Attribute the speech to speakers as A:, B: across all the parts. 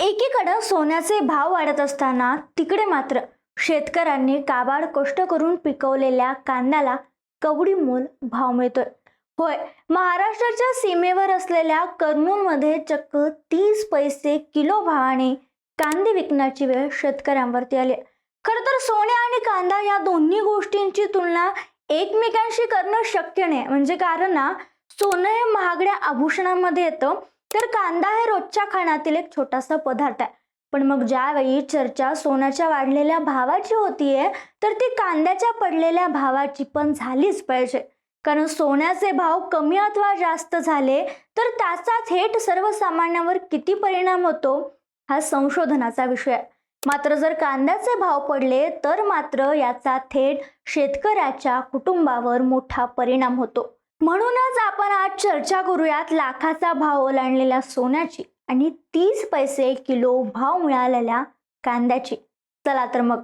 A: एकीकडं सोन्याचे भाव वाढत असताना तिकडे मात्र शेतकऱ्यांनी काबाड कष्ट करून पिकवलेल्या कांद्याला कवडी मोल भाव मिळतोय. होय महाराष्ट्राच्या सीमेवर असलेल्या कर्नूलमध्ये चक्क तीस पैसे किलो भावाने कांदे विकण्याची वेळ शेतकऱ्यांवरती आली आहे. खरं तर सोने आणि कांदा या दोन्ही गोष्टींची तुलना एकमेकांशी करणं शक्य नाही. म्हणजे कारण ना सोनं हे महागड्या आभूषणामध्ये येतं. तर कांदा हे रोजच्या खाण्यातील एक छोटासा पदार्थ आहे. पण मग ज्यावेळी चर्चा सोन्याच्या वाढलेल्या भावाची होतीये तर ती कांद्याच्या पडलेल्या भावाची पण झालीच पाहिजे. कारण सोन्याचे भाव कमी अथवा जास्त झाले तर त्याचा थेट सर्वसामान्यांवर किती परिणाम होतो हा संशोधनाचा विषय आहे. मात्र जर कांद्याचे भाव पडले तर मात्र याचा थेट शेतकऱ्याच्या कुटुंबावर मोठा परिणाम होतो. म्हणूनच आपण आज चर्चा करूयात लाखाचा भाव ओलांडलेल्या सोन्याची आणि तीस पैसे किलो भाव मिळालेल्या कांद्याची. चला तर मग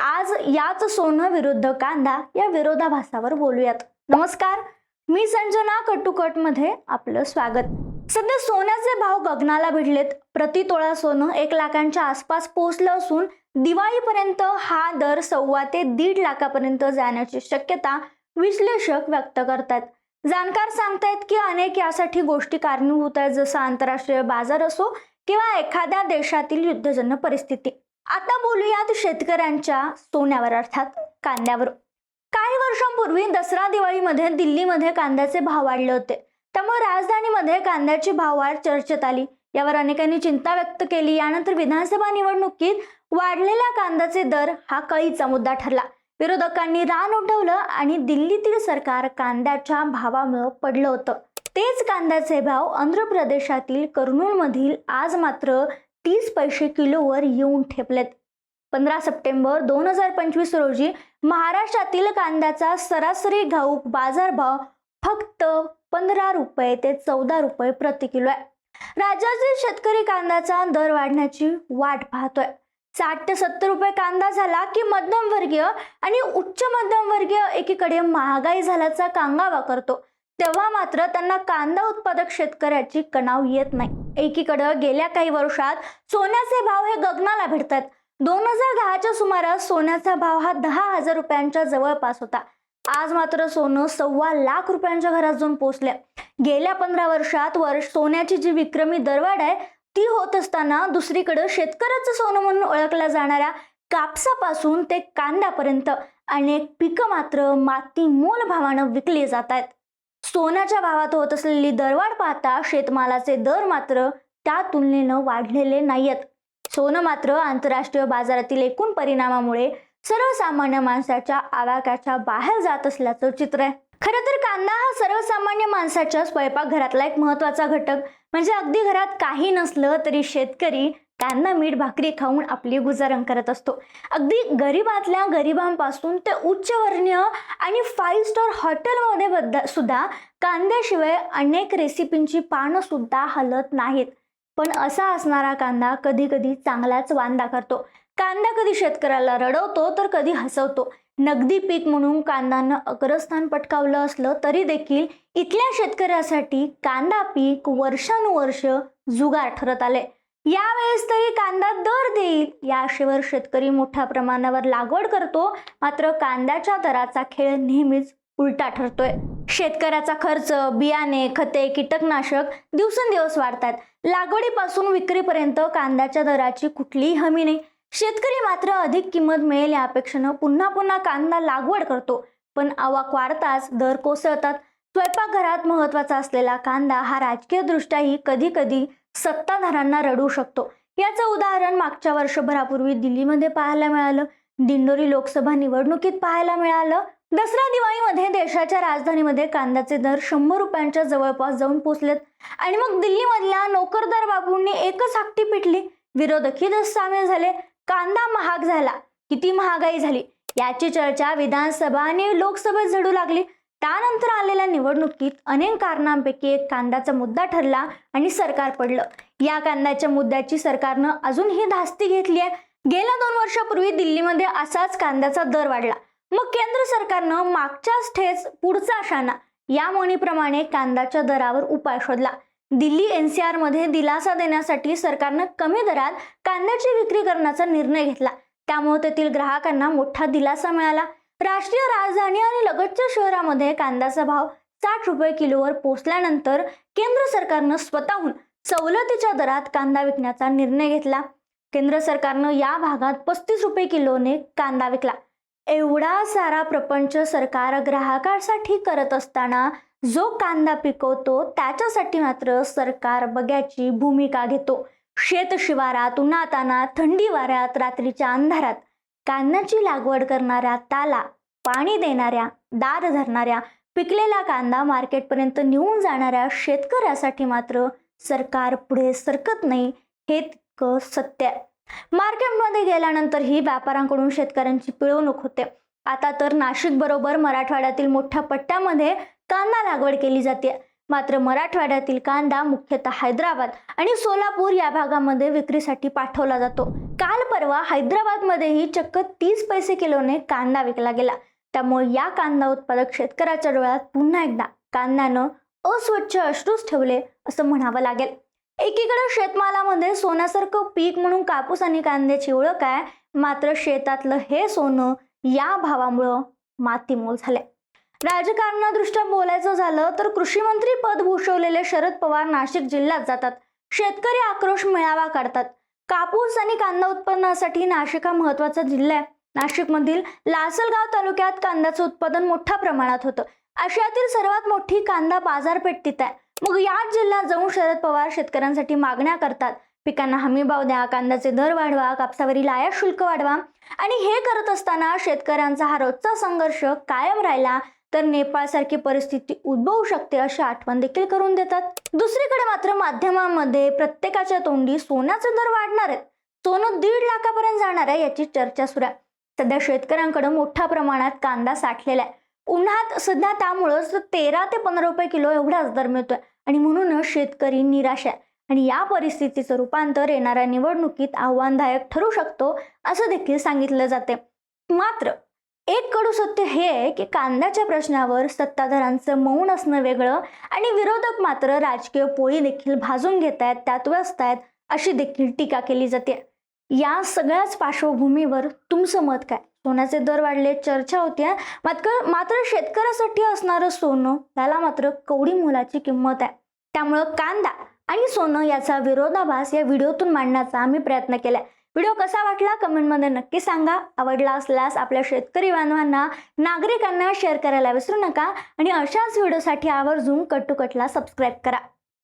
A: आज याच सोनं विरुद्ध कांदा या विरोधाभासावर बोलूयात. नमस्कार मी संजना कटुकटमध्ये आपलं स्वागत. सध्या सोन्याचे भाव गगनाला भिडलेत. प्रति तोळा सोनं एक लाखांच्या आसपास पोहोचलं असून दिवाळीपर्यंत हा दर सव्वा ते दीड लाखापर्यंत जाण्याची शक्यता विश्लेषक व्यक्त करतात जाणकार सांगतायत की अनेक यासाठी गोष्टी कारणीभूत आहेत. जसं आंतरराष्ट्रीय बाजार असो किंवा एखाद्या देशातील युद्धजन्य परिस्थिती. आता बोलूयात शेतकऱ्यांच्या सोन्यावर अर्थात कांद्यावर. काही वर्षांपूर्वी दसरा दिवाळीमध्ये दिल्लीमध्ये कांद्याचे भाव वाढले होते. त्यामुळे राजधानीमध्ये कांद्याची भाववाढ चर्चेत आली. यावर अनेकांनी चिंता व्यक्त केली. यानंतर विधानसभा निवडणुकीत वाढलेल्या कांद्याचे दर हा कळीचा मुद्दा ठरला. विरोधकांनी रान उठवलं आणि दिल्लीतील सरकार कांद्याच्या भावामुळं पडलं होतं. तेच कांद्याचे भाव आंध्र प्रदेशातील कर्नूलमधील आज मात्र तीस पैसे किलोवर येऊन ठेपलेत. पंधरा सप्टेंबर दोन हजार पंचवीस रोजी महाराष्ट्रातील कांद्याचा सरासरी घाऊक बाजारभाव फक्त पंधरा रुपये ते चौदा रुपये प्रति किलो आहे. राज्यातील शेतकरी कांद्याचा दर वाढण्याची वाट पाहतोय. साठ ते सत्तर रुपये कांदा झाला की मध्यमवर्गीय आणि उच्च मध्यमवर्गीय एकीकडे महागाई झाल्याचा कांगावा करतो. तेव्हा मात्र त्यांना कांदा उत्पादक शेतकऱ्याची कणाव येत नाही. एकीकडं गेल्या काही वर्षात सोन्याचे भाव हे गगनाला भिडतात. दोन हजार दहाच्या सुमारास सोन्याचा भाव हा दहा हजार रुपयांच्या जवळपास होता. आज मात्र सोनं सव्वा लाख रुपयांच्या घरात जाऊन पोहोचले गेल्या पंधरा वर्षात वर्ष सोन्याची जी विक्रमी दरवाढ आहे ती होत असताना दुसरीकडं शेतकऱ्याचं सोनं म्हणून ओळखल्या जाणाऱ्या कापसापासून ते कांद्यापर्यंत अनेक पिकं मात्र माती मोल भावानं विकली जात आहेत. सोन्याच्या भावात होत असलेली दरवाढ पाहता शेतमालाचे दर मात्र त्या तुलनेनं वाढलेले नाहीयेत. सोनं मात्र आंतरराष्ट्रीय बाजारातील एकूण परिणामामुळे सर्वसामान्य माणसाच्या आवाक्याच्या बाहेर जात असल्याचं चित्र आहे. खरं तर कांदा हा सर्वसामान्य माणसाच्या स्वयंपाकघरातला एक महत्त्वाचा घटक. म्हणजे अगदी घरात काही नसलं तरी शेतकरी त्यांना मीठ भाकरी खाऊन आपली गुजारण करत असतो. अगदी गरीबातल्या गरिबांपासून ते उच्चवर्णीय आणि फाईव्ह स्टार हॉटेलमध्ये बद्दल सुद्धा कांद्याशिवाय अनेक रेसिपींची पानं सुद्धा हलत नाहीत. पण असा असणारा कांदा कधी कधी चांगलाच वांदा करतो. कांदा कधी शेतकऱ्याला रडवतो तर कधी हसवतो. नगदी पीक म्हणून कांद्यानं अग्रस्थान पटकावलं असलं तरी देखील इथल्या शेतकऱ्यासाठी कांदा पीक वर्षानुवर्ष जुगार ठरत आले यावेळेस तरी कांदा दर देईल या आशेवर शेतकरी मोठ्या प्रमाणावर लागवड करतो मात्र कांद्याच्या दराचा खेळ नेहमीच उलटा ठरतोय. शेतकऱ्याचा खर्च बियाणे खते कीटकनाशक दिवसेंदिवस वाढतात लागवडीपासून विक्रीपर्यंत कांद्याच्या दराची कुठलीही हमी नाही. शेतकरी मात्र अधिक किंमत मिळेल या अपेक्षेनं पुन्हा पुन्हा कांदा लागवड करतो. पण आवाक वाढताच दर कोसळतात. स्वयंपाकघरात महत्त्वाचा असलेला कांदा हा राजकीय दृष्ट्याही कधी कधी सत्ताधाऱ्यांना रडू शकतो. याचं उदाहरण मागच्या वर्षभरापूर्वी दिल्लीमध्ये पाहायला मिळालं. दिंडोरी लोकसभा निवडणुकीत पाहायला मिळालं. दसरा दिवाळीमध्ये देशाच्या राजधानीमध्ये कांद्याचे दर शंभर रुपयांच्या जवळपास जाऊन पोचलेत. आणि मग दिल्लीमधल्या नोकरदार बाबूंनी एकच हाकटी पिटली. विरोधकही दस सामील झाले. कांदा महाग झाला. किती महागाई झाली? याची चर्चा विधानसभा आणि लोकसभेत झडू लागली. त्यानंतर आलेल्या निवडणुकीत अनेक कारणांपैकी एक कांद्याचा मुद्दा ठरला आणि सरकार पडलं. या कांद्याच्या मुद्द्याची सरकारनं अजूनही धास्ती घेतली आहे. गेल्या दोन वर्षापूर्वी दिल्लीमध्ये असाच कांद्याचा दर वाढला. मग केंद्र सरकारनं मागच्याच ठेच पुढचा शाणा या म्हणीप्रमाणे कांद्याच्या दरावर उपाय शोधला. दिल्ली एन सी आरमध्ये दिलासा देण्यासाठी सरकारनं कमी दरात कांद्याची विक्री करण्याचा निर्णय घेतला. त्यामुळे तेथील ग्राहकांना मोठा दिलासा मिळाला. राष्ट्रीय राजधानी आणि लगतच्या शहरामध्ये कांद्याचा भाव साठ रुपये किलोवर पोहोचल्यानंतर केंद्र सरकारनं स्वतःहून सवलतीच्या दरात कांदा विकण्याचा निर्णय घेतला. केंद्र सरकारनं या भागात पस्तीस रुपये किलोने कांदा विकला. एवढा सारा प्रपंच सरकार ग्राहकासाठी करत असताना जो कांदा पिकवतो त्याच्यासाठी मात्र सरकार बघ्याची भूमिका घेतो. शेत शिवारात थंडी वाऱ्यात रात्रीच्या अंधारात कांद्याची लागवड करणाऱ्या ताला पाणी देणाऱ्या दाद धरणाऱ्या पिकलेला कांदा मार्केटपर्यंत नेऊन जाणाऱ्या शेतकऱ्यासाठी मात्र सरकार पुढे सरकत नाही हे तितकं सत्य आहे. मार्केटमध्ये गेल्यानंतर ही व्यापाऱ्यांकडून शेतकऱ्यांची पिळवणूक होते. आता तर नाशिक बरोबर मराठवाड्यातील मोठ्या पट्ट्यामध्ये कांदा लागवड केली जाते. मात्र मराठवाड्यातील कांदा मुख्यतः हैदराबाद आणि सोलापूर या भागामध्ये विक्रीसाठी पाठवला जातो. काल परवा हैदराबादमध्येही चक्क तीस पैसे किलोने कांदा विकला गेला. त्यामुळे या कांदा उत्पादक शेतकऱ्याच्या डोळ्यात पुन्हा एकदा कांद्यानं अस्वच्छ अश्रूच ठेवले असं म्हणावं लागेल. एकीकडे शेतमालामध्ये सोन्यासारखं पीक म्हणून कापूस आणि कांद्याची ओळख आहे. मात्र शेतातलं हे सोनं या भावामुळं मातीमोल झालंय. राजकारणादृष्ट्या बोलायचं झालं तर कृषीमंत्री पद भूषवलेले शरद पवार नाशिक जिल्ह्यात जातात. शेतकरी आक्रोश मेळावा काढतात. कापूस आणि कांदा उत्पन्नासाठी नाशिक हा महत्त्वाचा जिल्हा आहे. नाशिकमधील लासलगाव तालुक्यात कांद्याचं उत्पादन मोठ्या प्रमाणात होतं. आशियातील सर्वात मोठी कांदा बाजारपेठ तिथे आहे. मग याच जिल्ह्यात जाऊन शरद पवार शेतकऱ्यांसाठी मागण्या करतात. पिकांना हमी भाव द्या कांद्याचे दर वाढवा कापसावरील आयात शुल्क वाढवा. आणि हे करत असताना शेतकऱ्यांचा हा रोजचा संघर्ष कायम राहिला. तर नेपाळसारखी परिस्थिती उद्भवू शकते अशी आठवण देखील करून देतात. दुसरीकडे मात्र माध्यमांमध्ये प्रत्येकाच्या तोंडी सोन्याचे दर वाढणार आहेत. सोनं दीड लाखापर्यंत जाणार आहे याची चर्चा सुरू आहे. सध्या शेतकऱ्यांकडे मोठ्या प्रमाणात कांदा साठलेला आहे. उन्हात सध्या त्यामुळंच तेरा ते पंधरा रुपये किलो एवढाच दर मिळतोय. आणि म्हणूनच शेतकरी निराश आहे. आणि या परिस्थितीचं रूपांतर येणाऱ्या निवडणुकीत आव्हानदायक ठरू शकतो असं देखील सांगितलं जाते मात्र एक कडू सत्य हे आहे की कांद्याच्या प्रश्नावर सत्ताधारांचं मौन असणं वेगळं आणि विरोधक मात्र राजकीय पोळी देखील भाजून घेत आहेत त्यात व्यस्त आहेत अशी देखील टीका केली जाते. या सगळ्याच पार्श्वभूमीवर तुमचं मत काय? सोन्याचे दर वाढले चर्चा होती मात्र मात्र शेतकऱ्यासाठी असणारं सोनं त्याला मात्र कवडी मोलाची किंमत आहे. त्यामुळं कांदा आणि सोनं याचा विरोधाभास या व्हिडिओतून मांडण्याचा आम्ही प्रयत्न केला व्हिडिओ कसा वाटला कमेंटमध्ये नक्की सांगा. आवडला असल्यास आपल्या शेतकरी बांधवांना नागरिकांना शेअर करायला विसरू नका. आणि अशाच व्हिडिओसाठी आवर्जून कट टू कटला सबस्क्राईब करा.